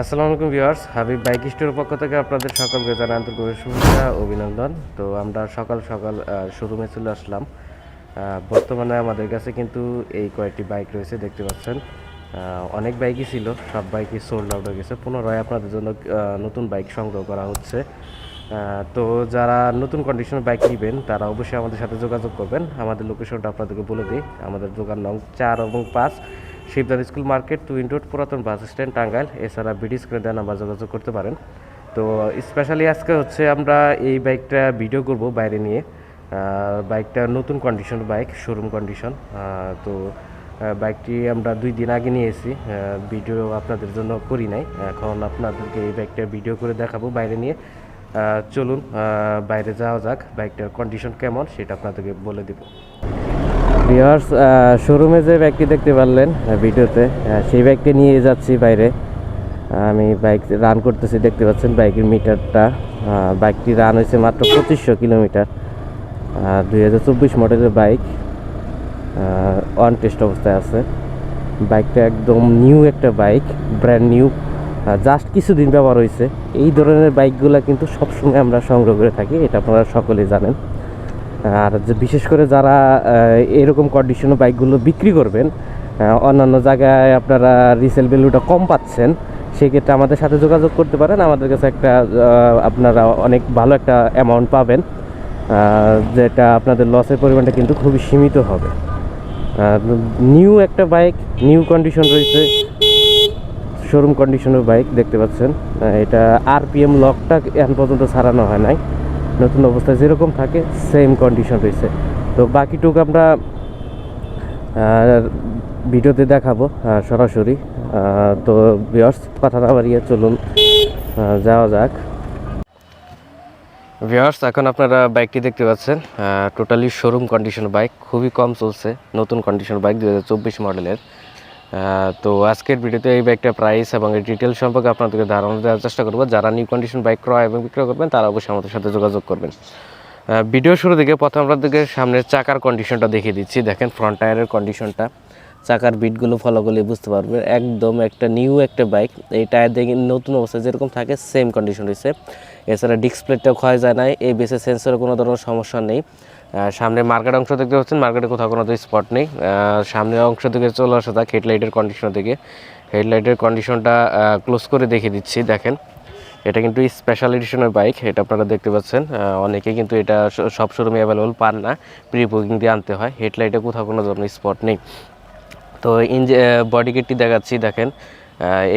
আসসালামু আলাইকুম viewers, Habib bike স্টোরের পক্ষ থেকে আপনাদের সকলকে জানাই আন্তরিক শুভেচ্ছা অভিনন্দন। তো আমরা সকাল সকাল শোরুমে চলে আসলাম। বর্তমানে আমাদের কাছে কিন্তু এই কয়েকটি বাইক রয়েছে, দেখতে পাচ্ছেন। অনেক বাইকই ছিল, সব বাইকই সোল্ড আউট হয়ে গেছে। পুনরায় আপনাদের জন্য নতুন বাইক সংগ্রহ করা হচ্ছে। তো যারা নতুন কন্ডিশনের বাইক নেবেন, তারা অবশ্যই আমাদের সাথে যোগাযোগ করবেন। আমাদের লোকেশনটা আপনাদেরকে বলে দিই। আমাদের দোকান নং চার এবং পাঁচ শিবদার স্কুল মার্কেট টু ইন্টোট পুরাতন বাস স্ট্যান্ড, টাঙ্গাইল। এছাড়া ব্রিটিশ করে দেন নাম্বার যোগাযোগ করতে পারেন। তো স্পেশালি আজকে হচ্ছে আমরা এই বাইকটা ভিডিও করব বাইরে নিয়ে। বাইকটা নতুন কন্ডিশন বাইক শোরুম কন্ডিশন তো বাইকটি আমরা দুই দিন আগে নিয়েছি। ভিডিও আপনাদের জন্য করি নাই। এখন আপনাদেরকে এই বাইকটা ভিডিও করে দেখাবো বাইরে নিয়ে। চলুন বাইরে যাওয়া যাক। বাইকটার কন্ডিশন কেমন সেটা আপনাদেরকে বলে দিব। ভিওয়ার্স শোরুমে যে ব্যাগটি দেখতে পারলেন ভিডিওতে সেই ব্যাগটি নিয়ে যাচ্ছি বাইরে। আমি বাইক রান করতেছি, দেখতে পাচ্ছেন বাইকের মিটারটা বাইকটি রান হয়েছে মাত্র পঁচিশশো কিলোমিটার। দুই হাজার চব্বিশ মডেলের বাইক অন টেস্ট অবস্থায় আছে। বাইকটা একদম নিউ একটা বাইক ব্র্যান্ড নিউ জাস্ট কিছুদিন ব্যবহার হয়েছে। এই ধরনের বাইকগুলো কিন্তু সবসময় আমরা সংগ্রহ করে থাকি, এটা আপনারা সকলেই জানেন। আর যে বিশেষ করে যারা এরকম কন্ডিশনের বাইকগুলো বিক্রি করবেন অন্যান্য জায়গায় আপনারা রিসেল ভ্যালুটা কম পাচ্ছেন, সেক্ষেত্রে আমাদের সাথে যোগাযোগ করতে পারেন। আমাদের কাছে একটা আপনারা অনেক ভালো একটা অ্যামাউন্ট পাবেন যেটা আপনাদের লসের পরিমাণটা কিন্তু খুবই সীমিত হবে। নিউ একটা বাইক নিউ কন্ডিশন রয়েছে শোরুম কন্ডিশনের বাইক দেখতে পাচ্ছেন। এটা আরপিএম লকটা এখন পর্যন্ত ছাড়ানো হয় নাই। নতুন অবস্থায় যেরকম থাকে সেম কন্ডিশন রয়েছে। তো বাকিটুকু আমরা ভিডিওতে দেখাবো সরাসরি। তো বিয়ার্স কথা না বাড়িয়ে চলুন যাওয়া যাক। ভিওয়ার্স এখন আপনারা বাইকটি দেখতে পাচ্ছেন। টোটালি শোরুম কন্ডিশন বাইক খুবই কম চলছে। নতুন কন্ডিশন বাইক দু হাজার চব্বিশ মডেলের তো আজকের ভিডিওতে এই বাইকটার প্রাইস এবং এর ডিটেল সম্পর্কে আপনাদেরকে ধারণা দেওয়ার চেষ্টা করব। যারা নিউ কন্ডিশন বাইক ক্রয় এবং বিক্রয় করবেন, তারা অবশ্যই আমাদের সাথে যোগাযোগ করবেন। ভিডিও শুরু থেকে প্রথম আপনাদেরকে সামনের চাকার কন্ডিশনটা দেখিয়ে দিচ্ছি। দেখেন ফ্রন্ট টায়ারের কন্ডিশনটা চাকার বিটগুলো ফলো করলে বুঝতে পারবেন, একদম একটা নিউ একটা বাইক এই টায়ার দেখে নতুন অবস্থায় যেরকম থাকে সেম কন্ডিশন রয়েছে। এছাড়া ডিসপ্লেটাও ক্ষয় যায় না এই বেসে সেন্সরে কোনো ধরনের সমস্যা নেই। সামনে মার্কেট অংশ দেখতে পাচ্ছেন, মার্কেটে কোথাও কোনো স্পট নেই। সামনের অংশ থেকে চলে আসা যাক হেডলাইটের কন্ডিশন থেকে হেডলাইটের কন্ডিশনটা ক্লোজ করে দেখে দিচ্ছি, দেখেন। এটা কিন্তু স্পেশাল এডিশনের বাইক এটা আপনারা দেখতে পাচ্ছেন। অনেকে কিন্তু এটা সব শোরুমে অ্যাভেলেবল পান না প্রি বুকিং দিয়ে আনতে হয় হেডলাইটে কোথাও কোনো ধরনের স্পট নেই। তো ইঞ্জি বডি কিটটি দেখাচ্ছি, দেখেন।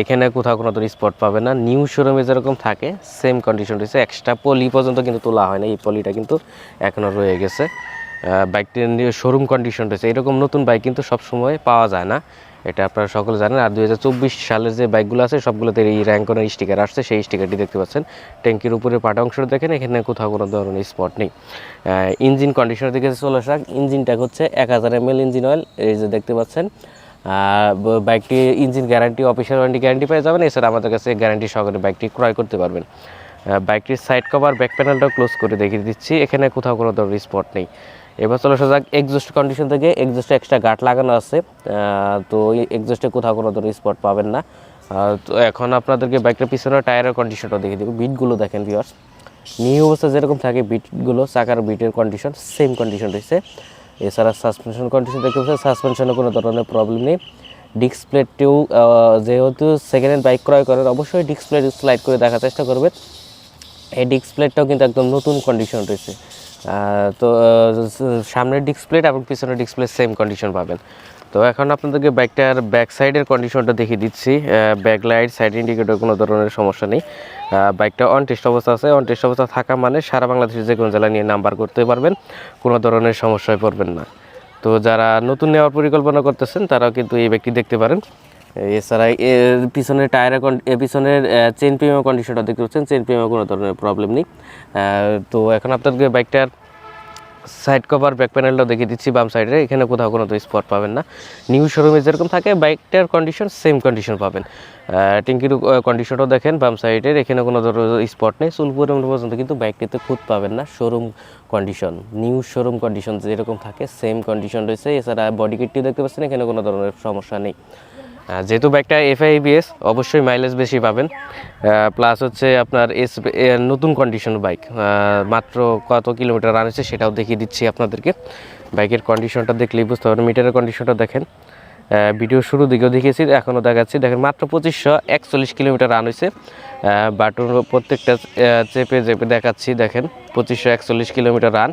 এখানে কোথাও কোনো ধরনের স্পট পাবে না। নিউ শোরুমে যেরকম থাকে সেম কন্ডিশন রয়েছে। এক্সট্রা পলি পর্যন্ত কিন্তু তোলা হয় না। এই পলিটা কিন্তু এখনও রয়ে গেছে। বাইকটির শোরুম কন্ডিশন রয়েছে। এরকম নতুন বাইক কিন্তু সবসময় পাওয়া যায় না। এটা আপনারা সকলে জানেন। আর দুই হাজার চব্বিশ সালের যে বাইকগুলো আছে, সবগুলোতে এই র্যাঙ্কনের স্টিকার আসছে। সেই স্টিকারটি দেখতে পাচ্ছেন। ট্যাঙ্কির উপরে পাটা অংশটা দেখেন। এখানে কোথাও কোনো ধরনের স্পট নেই। ইঞ্জিন কন্ডিশনের দিকে চলে আসা ইঞ্জিনটা হচ্ছে এক হাজার এম ইঞ্জিন অয়েল এই যে দেখতে পাচ্ছেন বাইকটি engine guarantee official warranty guarantee পেয়ে যাবেন। এছাড়া আমাদের কাছে গ্যারান্টি সহকারে বাইকটি ক্রয় করতে পারবেন। বাইকটির সাইড কভার ব্যাক প্যানেলটাও ক্লোজ করে দেখিয়ে দিচ্ছি। এখানে কোথাও কোনো ধরনের স্পট নেই। এবার চলে আসা যাক এক্সস্ট কন্ডিশন থেকে। এক্সস্টে এক্সট্রা গার্ড লাগানো আছে। তো এক্সস্টে কোথাও কোনো ধরনের স্পট পাবেন না। তো এখন আপনাদেরকে বাইকটার পিছনে টায়ারের কন্ডিশনটা দেখিয়ে দেবো। বিটগুলো দেখেন ভিওর্স নিউ অবস্থা যেরকম থাকে বিটগুলো চাকার বিটের কন্ডিশন সেম কন্ডিশন রয়েছে। এছাড়া সাসপেনশন কন্ডিশন দেখতে পাচ্ছেন সাসপেনশনে কোনো ধরনের প্রবলেম নেই। ডিস্ক প্লেটটিও যেহেতু সেকেন্ড হ্যান্ড বাইক ক্রয় করেন, অবশ্যই ডিস্ক প্লেট স্লাইড করে দেখার চেষ্টা করবেন। এই ডিস্ক প্লেটটাও কিন্তু একদম নতুন কন্ডিশন রয়েছে। তো সামনের ডিস্কপ্লেট এবং পিছনের ডিসপ্লে সেম কন্ডিশন পাবেন। তো এখন আপনাদেরকে বাইকটার ব্যাক সাইডের কন্ডিশনটা দেখিয়ে দিচ্ছি। ব্যাক লাইট সাইড ইন্ডিকেটর কোনো ধরনের সমস্যা নেই। বাইকটা অন টেস্ট অবস্থা আছে। অন টেস্ট অবস্থা থাকা মানে সারা বাংলাদেশের যে কোনো জেলা নিয়ে নাম্বার করতে পারবেন। কোনো ধরনের সমস্যায় পড়বেন না। তো যারা নতুন নেওয়ার পরিকল্পনা করতেছেন, তারাও কিন্তু এই ব্যক্তি দেখতে পারেন। এছাড়া এর পিছনের টায়ারের পিছনের চেন প্রিমিয়াম কন্ডিশনটা দেখতে পাচ্ছেন। চেন প্রিমিয়াম কোনো ধরনের প্রবলেম নেই। তো এখন আপনাদেরকে বাইকটার সাইড কভার ব্যাক প্যানেলটা দেখিয়ে দিচ্ছি বাম সাইডে এখানে কোথাও কোনো তো স্পট পাবেন না। নিউ শোরুমে যেরকম থাকে বাইকটার কন্ডিশন সেম কন্ডিশন পাবেন। টিঙ্কির কন্ডিশনটাও দেখেন বাম সাইডের এখানে কোনো ধরনের স্পট নেই। চুলপুর পর্যন্ত কিন্তু বাইকটিতে খুঁত পাবেন না। Showroom condition new showroom condition যেরকম থাকে সেম কন্ডিশন রয়েছে। এছাড়া বডি কিটটি দেখতে পাচ্ছেন, এখানে কোনো ধরনের সমস্যা নেই। যেহেতু বাইকটা এফআইবিএস অবশ্যই মাইলেজ বেশি পাবেন। প্লাস হচ্ছে আপনার এস নতুন কন্ডিশন বাইক মাত্র কত কিলোমিটার রান হচ্ছে সেটাও দেখিয়ে দিচ্ছি আপনাদেরকে। বাইকের কন্ডিশনটা দেখলেই বুঝতে পারবেন মিটারের কন্ডিশনটা দেখেন। ভিডিও শুরু দিকেও দেখেছি এখনও দেখাচ্ছি। দেখেন মাত্র পঁচিশশো একচল্লিশ কিলোমিটার রান হয়েছে। বাটন প্রত্যেকটা চেপে চেপে দেখাচ্ছি, দেখেন পঁচিশশো একচল্লিশ কিলোমিটার রান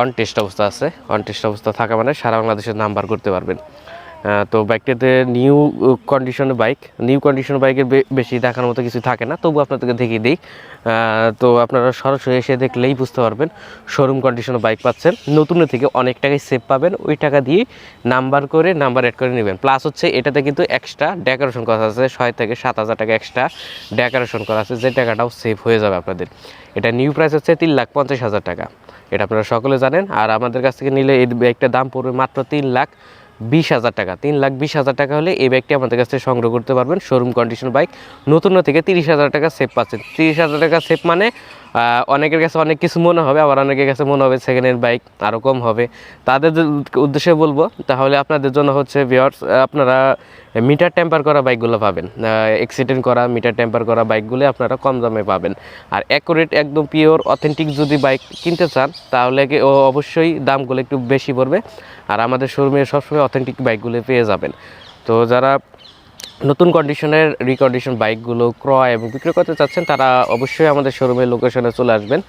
অন টেস্ট অবস্থা আছে। অন টেস্ট অবস্থা থাকা মানে সারা বাংলাদেশের নাম্বার করতে পারবেন। তো বাইকটাতে new condition bike new condition বাইকের বেশি দেখার মতো কিছু থাকে না। তবু আপনাদেরকে দেখিয়ে দিই। তো আপনারা সরাসরি এসে দেখলেই বুঝতে পারবেন শোরুম কন্ডিশন বাইক পাচ্ছেন। নতুনের থেকে অনেক টাকাই সেভ পাবেন। ওই টাকা দিয়ে নাম্বার করে নাম্বার অ্যাড করে নেবেন। প্লাস হচ্ছে এটাতে কিন্তু এক্সট্রা ডেকোরেশন করা আছে, ছয় থেকে সাত হাজার টাকা এক্সট্রা ডেকোরেশন করা আছে। যে টাকাটাও সেভ হয়ে যাবে আপনাদের। এটা নিউ প্রাইস হচ্ছে তিন লাখ পঞ্চাশ হাজার টাকা। এটা আপনারা সকলে জানেন। আর আমাদের কাছ থেকে নিলে এই ব্যাগটার দাম পড়বে মাত্র তিন লাখ বিশ হাজার টাকা। তিন লাখ বিশ হাজার টাকা হলে এই ব্যাগটি আমাদের কাছ থেকে সংগ্রহ করতে পারবেন। শোরুম কন্ডিশন বাইক নতুন থেকে তিরিশ হাজার টাকা সেভ পাচ্ছেন। তিরিশ হাজার টাকা সেভ মানে অনেকের কাছে অনেক কিছু মনে হবে, আবার অনেকের কাছে মনে হবে সেকেন্ড হ্যান্ড বাইক আরও কম হবে। তাদের উদ্দেশ্যে বলব, তাহলে আপনাদের জন্য হচ্ছে ভিওর্স আপনারা মিটার টেম্পার করা বাইকগুলো পাবেন। অ্যাক্সিডেন্ট করা মিটার টেম্পার করা বাইকগুলো আপনারা কম দামে পাবেন। আর অ্যাকুরেট একদম পিওর অথেন্টিক যদি বাইক কিনতে চান, তাহলে ও অবশ্যই দামগুলো একটু বেশি পড়বে। আর আমাদের শোরুমে সবসময় অথেন্টিক বাইকগুলো পেয়ে যাবেন। তো যারা নতুন কন্ডিশনের রিকন্ডিশন বাইকগুলো ক্রয় এবং বিক্রয় করতে চাচ্ছেন, তারা অবশ্যই আমাদের শোরুমের লোকেশনে চলে আসবেন।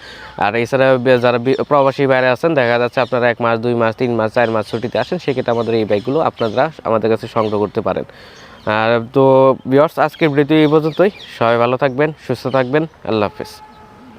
আর এছাড়া যারা প্রবাসী বাইরে আছেন, দেখা যাচ্ছে আপনারা এক মাস, দুই মাস, তিন মাস, চার মাস ছুটিতে আসেন, সেক্ষেত্রে আমাদের এই বাইকগুলো আপনারা আমাদের কাছে সংগ্রহ করতে পারেন। আর তো বিয়ার্স আজকের ভিডিওটি এই পর্যন্তই। সবাই ভালো থাকবেন, সুস্থ থাকবেন, আল্লাহ হাফেজ।